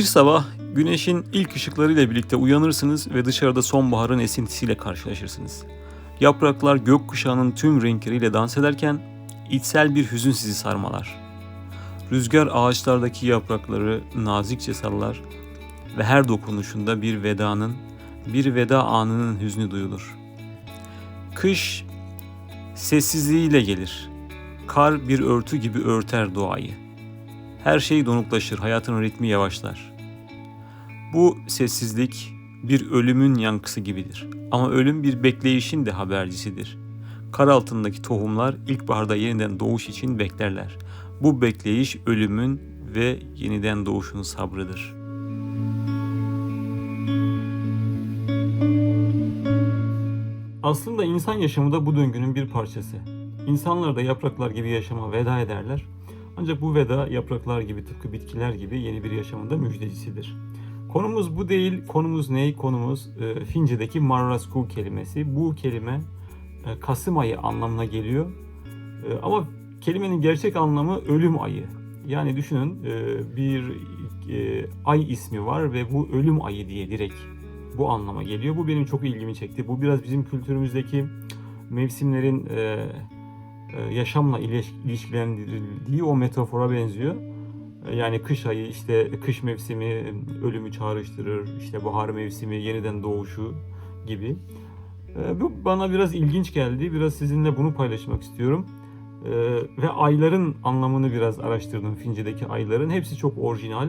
Bir sabah güneşin ilk ışıklarıyla birlikte uyanırsınız ve dışarıda sonbaharın esintisiyle karşılaşırsınız. Yapraklar gökkuşağının tüm renkleriyle dans ederken içsel bir hüzün sizi sarmalar. Rüzgar ağaçlardaki yaprakları nazikçe sallar ve her dokunuşunda bir vedanın, bir veda anının hüznü duyulur. Kış sessizliğiyle gelir. Kar bir örtü gibi örter doğayı. Her şey donuklaşır, hayatın ritmi yavaşlar. Bu sessizlik bir ölümün yankısı gibidir. Ama ölüm bir bekleyişin de habercisidir. Kar altındaki tohumlar ilkbaharda yeniden doğuş için beklerler. Bu bekleyiş ölümün ve yeniden doğuşun sabrıdır. Aslında insan yaşamı da bu döngünün bir parçası. İnsanlar da yapraklar gibi yaşama veda ederler. Ancak bu veda yapraklar gibi tıpkı bitkiler gibi yeni bir yaşamın da müjdecisidir. Konumuz bu değil, konumuz ne? Konumuz e, Fince'deki marrasku kelimesi. Bu kelime e, Kasım ayı anlamına geliyor. E, ama kelimenin gerçek anlamı ölüm ayı. Yani düşünün e, bir e, ay ismi var ve bu ölüm ayı diye direkt bu anlama geliyor. Bu benim çok ilgimi çekti. Bu biraz bizim kültürümüzdeki mevsimlerin e, e, yaşamla iliş- ilişkilendirildiği o metafora benziyor. Yani kış ayı işte kış mevsimi ölümü çağrıştırır, işte bahar mevsimi yeniden doğuşu gibi. E, Bu bana biraz ilginç geldi. Biraz sizinle bunu paylaşmak istiyorum. E, Ve ayların anlamını biraz araştırdım. Fince'deki ayların. Hepsi çok orijinal.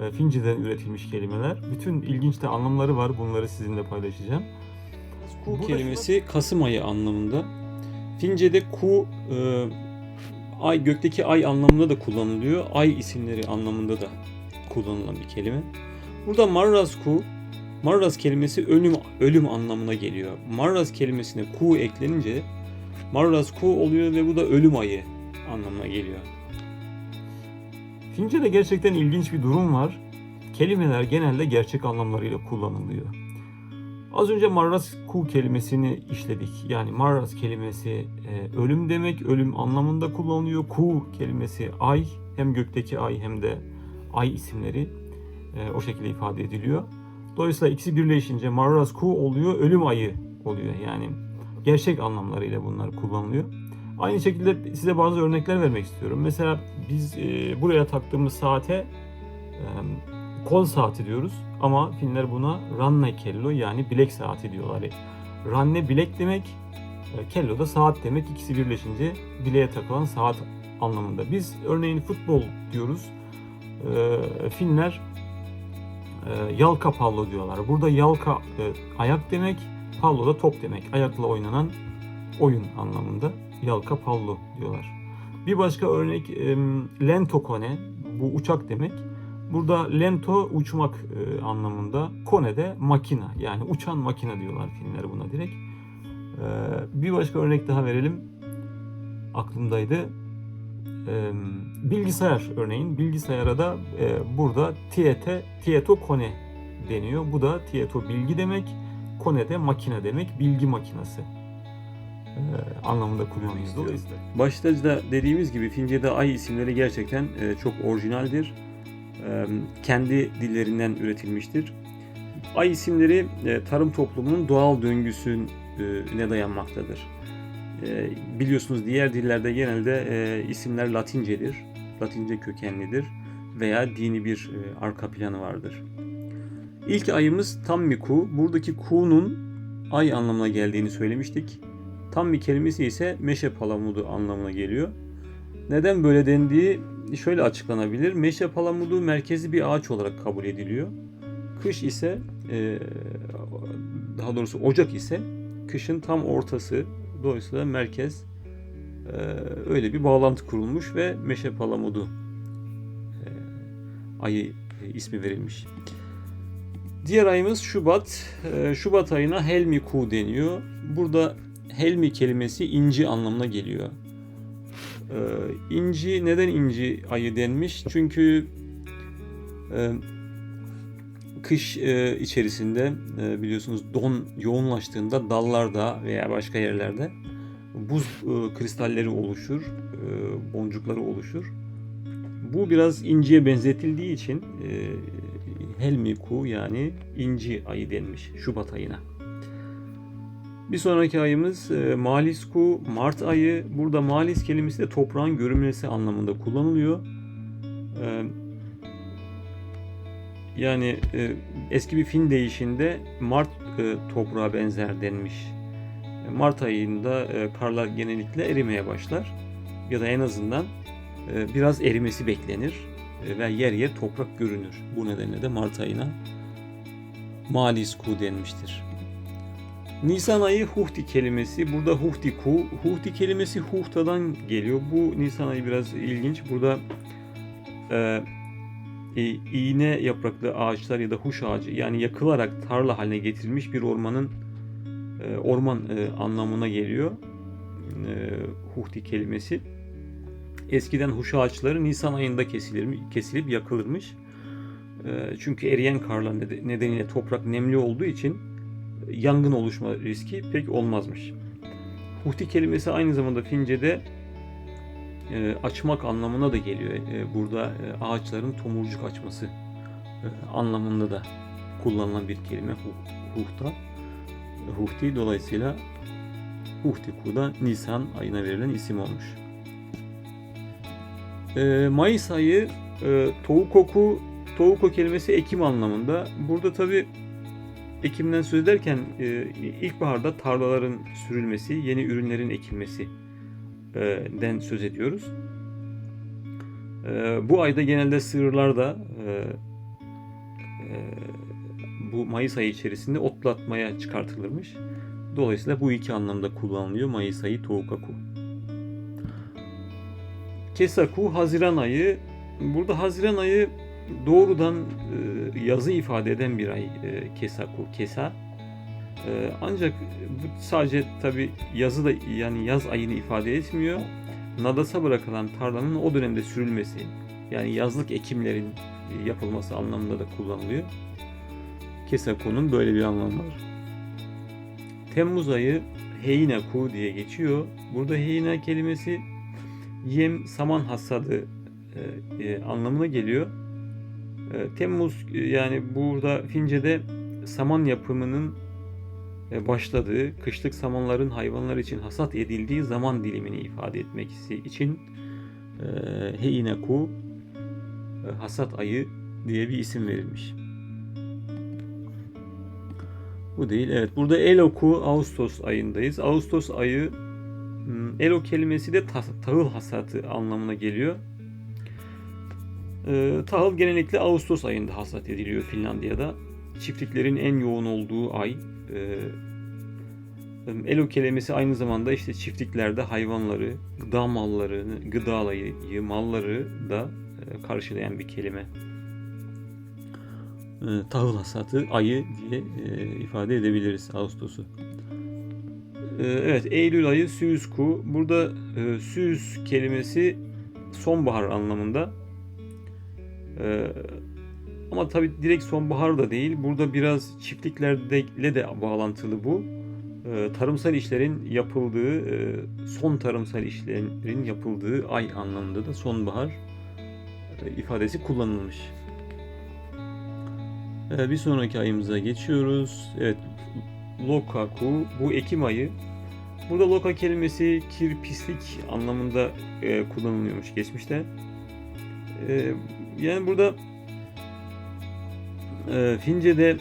E, Fince'den üretilmiş kelimeler. Bütün ilginç de anlamları var. Bunları sizinle paylaşacağım. Ku kelimesi Kasım ayı anlamında. Fince'de ku e, ay gökteki ay anlamında da kullanılıyor. Ay isimleri anlamında da kullanılan bir kelime. Burada Marraz ku Marraz kelimesi ölüm ölüm anlamına geliyor. Marraz kelimesine ku eklenince Marraz ku oluyor ve bu da ölüm ayı anlamına geliyor. Fince'de gerçekten ilginç bir durum var. Kelimeler genelde gerçek anlamlarıyla kullanılıyor. Az önce Marras ku kelimesini işledik. Yani Marras kelimesi e, ölüm demek, ölüm anlamında kullanılıyor. Ku kelimesi ay, hem gökteki ay hem de ay isimleri e, o şekilde ifade ediliyor. Dolayısıyla ikisi birleşince Marras ku oluyor, ölüm ayı oluyor. Yani gerçek anlamlarıyla bunlar kullanılıyor. Aynı şekilde size bazı örnekler vermek istiyorum. Mesela biz e, buraya taktığımız saate e, kol saati diyoruz ama Finler buna ranne kello yani bilek saati diyorlar. Ranne bilek demek, e, kello da saat demek. İkisi birleşince bileğe takılan saat anlamında. Biz örneğin futbol diyoruz. E, Finler e, yalka pallo diyorlar. Burada yalka ayak demek, pallo da top demek. Ayakla oynanan oyun anlamında yalka pallo diyorlar. Bir başka örnek e, lento kone, bu uçak demek. Burada lento uçmak e, anlamında, kone de makina yani uçan makina diyorlar Finler buna direkt. E, bir başka örnek daha verelim. Aklımdaydı. E, bilgisayar örneğin. Bilgisayara da e, burada tiete, tieto kone deniyor. Bu da tieto bilgi demek. Kone de makine demek. Bilgi makinası e, anlamında kullanıyoruz. Dolayısıyla Başta da dediğimiz gibi Fince'de ay isimleri gerçekten e, çok orijinaldir. Kendi dillerinden üretilmiştir. Ay isimleri tarım toplumunun doğal döngüsüne dayanmaktadır. Biliyorsunuz diğer dillerde genelde isimler Latincedir, Latince kökenlidir veya dini bir arka planı vardır. İlk ayımız Tammiku. Buradaki ku'nun ay anlamına geldiğini söylemiştik. Tam bir kelimesi ise meşe palamudu anlamına geliyor. Neden böyle dendiği şöyle açıklanabilir. Meşe palamudu merkezi bir ağaç olarak kabul ediliyor. Kış ise e, daha doğrusu Ocak ise kışın tam ortası. Dolayısıyla merkez e, öyle bir bağlantı kurulmuş ve meşe palamudu e, ayı ismi verilmiş. Diğer ayımız Şubat. E, Şubat ayına Helmi Ku deniyor. Burada Helmi kelimesi inci anlamına geliyor. Ee, inci neden inci ayı denmiş? Çünkü e, kış e, içerisinde e, biliyorsunuz don yoğunlaştığında dallarda veya başka yerlerde buz e, kristalleri oluşur, e, boncukları oluşur. Bu biraz inciye benzetildiği için e, Helmiku yani inci ayı denmiş Şubat ayına. Bir sonraki ayımız e, Malisku, Mart ayı. Burada Malis kelimesi de toprağın görünmesi anlamında kullanılıyor. E, yani e, eski bir Fin deyişinde Mart toprağa benzer denmiş. Mart ayında karlar genellikle erimeye başlar. Ya da en azından biraz erimesi beklenir ve yer yer toprak görünür. Bu nedenle de Mart ayına Malisku denmiştir. Nisan ayı Huhti kelimesi. Burada Huhti ku. Huhti kelimesi Huhta'dan geliyor. Bu Nisan ayı biraz ilginç. Burada e, e, iğne yapraklı ağaçlar ya da huş ağacı yani yakılarak tarla haline getirilmiş bir ormanın e, orman e, anlamına geliyor. E, Huhti kelimesi. Eskiden huş ağaçları Nisan ayında kesilir, kesilip yakılırmış. E, çünkü eriyen karlar nedeniyle toprak nemli olduğu için yangın oluşma riski pek olmazmış. Huhti kelimesi aynı zamanda Fince'de e, açmak anlamına da geliyor. E, burada e, ağaçların tomurcuk açması e, anlamında da kullanılan bir kelime hu, huhta. Huhti dolayısıyla Huhti da Nisan ayına verilen isim olmuş. E, Mayıs ayı e, Toukoku Touko kelimesi Ekim anlamında. Burada tabi Ekimden söz ederken e, ilkbaharda tarlaların sürülmesi, yeni ürünlerin ekilmesi e, den söz ediyoruz. E, bu ayda genelde sığırlar da bu Mayıs ayı içerisinde otlatmaya çıkartılırmış. Dolayısıyla bu iki anlamda kullanılıyor Mayıs ayı Toukaku. Kesaku Haziran ayı. Burada Haziran ayı doğrudan e, yazı ifade eden bir ay e, Kesaku, Kesa. E, ancak bu sadece tabi yazı da yani yaz ayını ifade etmiyor. Nadasa bırakılan tarlanın o dönemde sürülmesi yani yazlık ekimlerin yapılması anlamında da kullanılıyor. Kesaku'nun böyle bir anlamı var. Temmuz ayı Heinaku diye geçiyor. Burada Heina kelimesi yem saman hasadı e, e, anlamına geliyor. E, Temmuz e, yani burada Fince'de saman yapımının e, başladığı, kışlık samanların hayvanlar için hasat edildiği zaman dilimini ifade etmek için e, Heinaku hasat ayı diye bir isim verilmiş. Bu değil. Evet. Burada Eloku Ağustos ayındayız. Ağustos ayı hmm, Elo kelimesi de tahıl hasatı anlamına geliyor. E, tahıl genellikle Ağustos ayında hasat ediliyor Finlandiya'da. Çiftliklerin en yoğun olduğu ay. E, Elo kelimesi aynı zamanda işte çiftliklerde hayvanları, gıda mallarını, gıdalayı, malları da e, karşılayan bir kelime. E, tahıl hasatı ayı diye e, ifade edebiliriz Ağustos'u. Evet Eylül ayı Süüzku. Burada e, Süüz kelimesi sonbahar anlamında. Ee, ama tabi direkt sonbahar da değil. Burada biraz çiftliklerle de bağlantılı bu. Ee, tarımsal işlerin yapıldığı, e, son tarımsal işlerin yapıldığı ay anlamında da sonbahar e, ifadesi kullanılmış. Ee, bir sonraki ayımıza geçiyoruz. Evet, Lokaku bu Ekim ayı. Burada loka kelimesi kir, pislik anlamında e, kullanılıyormuş geçmişte. E, yani burada e, Fince'de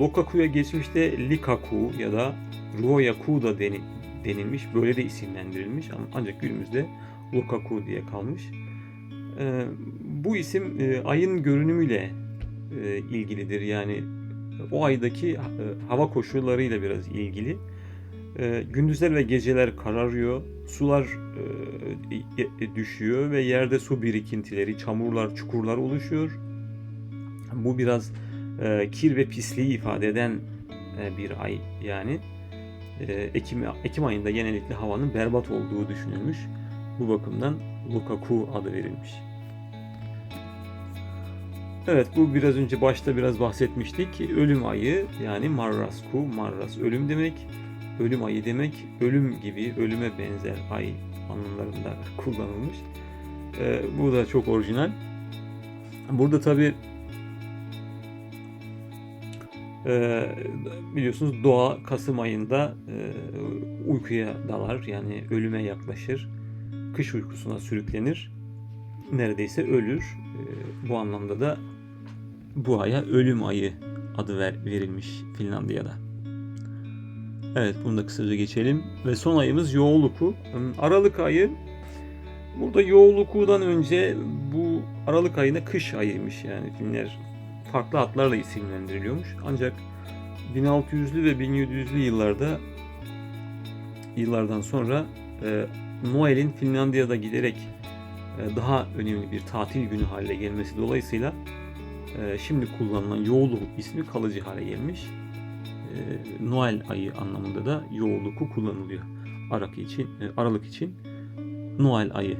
Lokaku'ya geçmişte Likaku ya da Ruoyaku da deni, denilmiş. Böyle de isimlendirilmiş ama ancak günümüzde Lokaku diye kalmış. E, bu isim e, ayın görünümüyle e, ilgilidir. Yani o aydaki e, hava koşullarıyla biraz ilgili. E, gündüzler ve geceler kararıyor, sular e, e, düşüyor ve yerde su birikintileri, çamurlar, çukurlar oluşuyor. Bu biraz e, kir ve pisliği ifade eden e, bir ay yani. E, Ekim, Ekim ayında genellikle havanın berbat olduğu düşünülmüş. Bu bakımdan Lukaku adı verilmiş. Evet bu biraz önce başta biraz bahsetmiştik. Ölüm ayı yani Marrasku, Marras ölüm demek ölüm ayı demek ölüm gibi, ölüme benzer ay anlamlarında kullanılmış. Ee, bu da çok orijinal. Burada tabi Ee, biliyorsunuz doğa Kasım ayında e, uykuya dalar yani ölüme yaklaşır. Kış uykusuna sürüklenir. Neredeyse ölür. Ee, bu anlamda da bu aya ölüm ayı adı ver, verilmiş Finlandiya'da. Evet bunu da kısaca geçelim. Ve son ayımız Yoğuluku. Aralık ayı Burada Yoğuluku'dan önce bu Aralık ayına kış ayıymış yani Finler farklı adlarla isimlendiriliyormuş. Ancak 1600'lü ve 1700'lü yıllarda yıllardan sonra e, Noel'in Finlandiya'da giderek e, daha önemli bir tatil günü haline gelmesi dolayısıyla e, şimdi kullanılan Yoğuluk ismi kalıcı hale gelmiş. E, Noel ayı anlamında da Yoğuluku kullanılıyor. Aralık için, e, Aralık için Noel ayı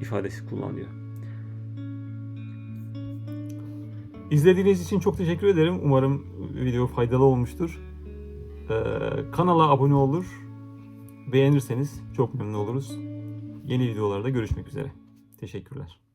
ifadesi kullanılıyor. İzlediğiniz için çok teşekkür ederim. Umarım video faydalı olmuştur. Ee, kanala abone olur. Beğenirseniz çok memnun oluruz. Yeni videolarda görüşmek üzere. Teşekkürler.